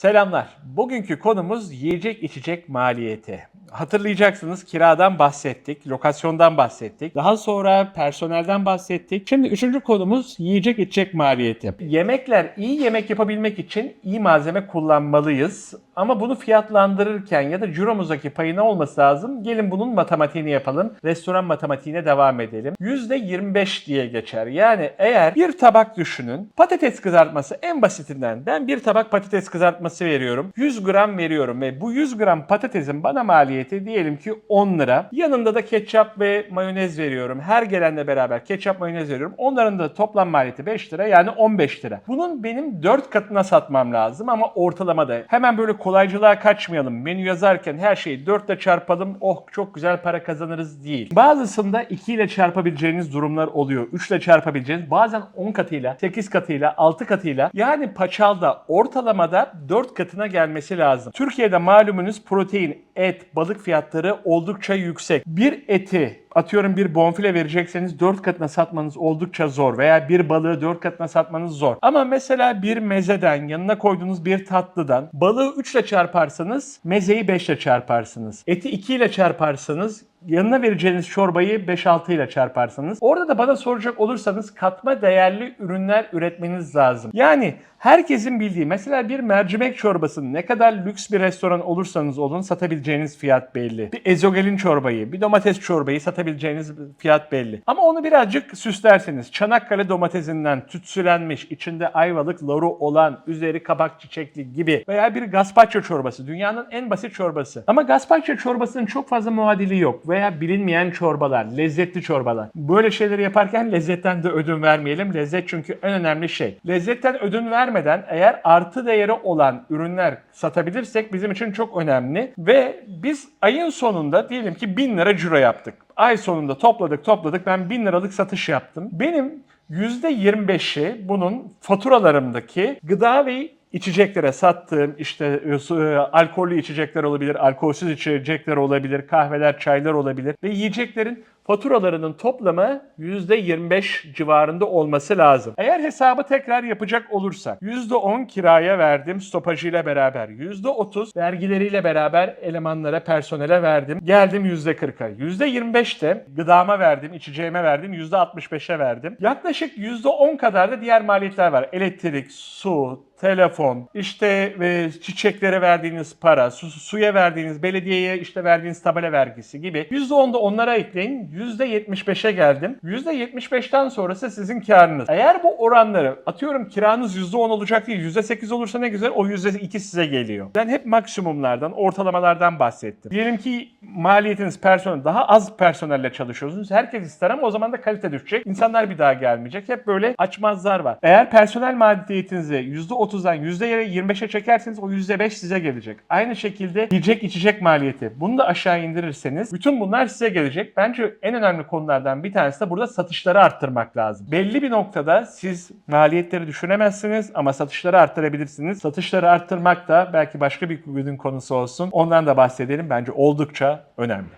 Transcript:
Selamlar. Bugünkü konumuz yiyecek içecek maliyeti. Hatırlayacaksınız kiradan bahsettik, lokasyondan bahsettik. Daha sonra personelden bahsettik. Şimdi üçüncü konumuz yiyecek içecek maliyeti. Yemekler iyi yemek yapabilmek için iyi malzeme kullanmalıyız. Ama bunu fiyatlandırırken ya da ciromuzdaki payı ne olması lazım? Gelin bunun matematiğini yapalım. Restoran matematiğine devam edelim. %25 diye geçer. Yani eğer bir tabak düşünün. Patates kızartması en basitinden ben bir tabak patates kızartması veriyorum. 100 gram veriyorum ve bu 100 gram patatesin bana maliyeti diyelim ki 10 lira. Yanında da ketçap ve mayonez veriyorum. Her gelenle beraber ketçap mayonez veriyorum. Onların da toplam maliyeti 5 lira yani 15 lira. Bunun benim 4 katına satmam lazım ama ortalamada hemen böyle kolaycılığa kaçmayalım. Menü yazarken her şeyi 4 ile çarpalım. Oh çok güzel para kazanırız değil. Bazısında 2 ile çarpabileceğiniz durumlar oluyor. 3 ile çarpabileceğiniz bazen 10 katıyla, 8 katıyla, 6 katıyla yani paçalda ortalamada 4 katına gelmesi lazım. Türkiye'de malumunuz protein, et, balık fiyatları oldukça yüksek. Bir eti atıyorum bir bonfile verecekseniz 4 katına satmanız oldukça zor veya bir balığı 4 katına satmanız zor. Ama mesela bir mezeden yanına koyduğunuz bir tatlıdan balığı 3 ile çarparsanız mezeyi 5 ile çarparsınız. Eti 2 ile çarparsanız yanına vereceğiniz çorbayı 5-6 ile çarparsanız. Orada da bana soracak olursanız katma değerli ürünler üretmeniz lazım. Yani herkesin bildiği mesela bir mercimek çorbasını ne kadar lüks bir restoran olursanız olun satabileceğiniz fiyat belli. Bir ezogelin çorbayı, bir domates çorbayı satabileceğiniz fiyat belli. Ama onu birazcık süslerseniz Çanakkale domatesinden tütsülenmiş, içinde ayvalık loru olan, üzeri kabak çiçekli gibi veya bir gazpacho çorbası dünyanın en basit çorbası. Ama gazpacho çorbasının çok fazla muadili yok veya bilinmeyen çorbalar, lezzetli çorbalar. Böyle şeyleri yaparken lezzetten de ödün vermeyelim. Lezzet çünkü en önemli şey. Lezzetten ödün vermeden eğer artı değeri olan ürünler satabilirsek bizim için çok önemli. Ve biz ayın sonunda diyelim ki 1000 lira ciro yaptık. Ay sonunda topladık topladık ben 1000 liralık satış yaptım. Benim %25'i bunun faturalarımdaki gıda ve içeceklere sattığım işte e, alkollü içecekler olabilir, alkolsüz içecekler olabilir, kahveler, çaylar olabilir ve yiyeceklerin faturalarının toplamı %25 civarında olması lazım. Eğer hesabı tekrar yapacak olursak %10 kiraya verdim stopajıyla beraber, %30 vergileriyle beraber elemanlara, personele verdim. Geldim %40'a. %25 de gıdama verdim, içeceğime verdim, %65'e verdim. Yaklaşık %10 kadar da diğer maliyetler var. Elektrik, su, telefon, işte ve çiçeklere verdiğiniz para, su, suya verdiğiniz, belediyeye işte verdiğiniz tabela vergisi gibi. %10 da onlara ekleyin. %75'e geldim. %75'ten sonrası sizin karınız. Eğer bu oranları atıyorum kiranız %10 olacak değil %8 olursa ne güzel o %2 size geliyor. Ben hep maksimumlardan, ortalamalardan bahsettim. Diyelim ki maliyetiniz personel, daha az personelle çalışıyorsunuz. Herkes ister ama o zaman da kalite düşecek. İnsanlar bir daha gelmeyecek. Hep böyle açmazlar var. Eğer personel maliyetinizi %30'dan %25'e çekerseniz o %5 size gelecek. Aynı şekilde yiyecek içecek maliyeti. Bunu da aşağı indirirseniz bütün bunlar size gelecek. Bence en önemli konulardan bir tanesi de burada satışları arttırmak lazım. Belli bir noktada siz maliyetleri düşünemezsiniz ama satışları arttırabilirsiniz. Satışları arttırmak da belki başka bir günün konusu olsun. Ondan da bahsedelim. Bence oldukça önemli.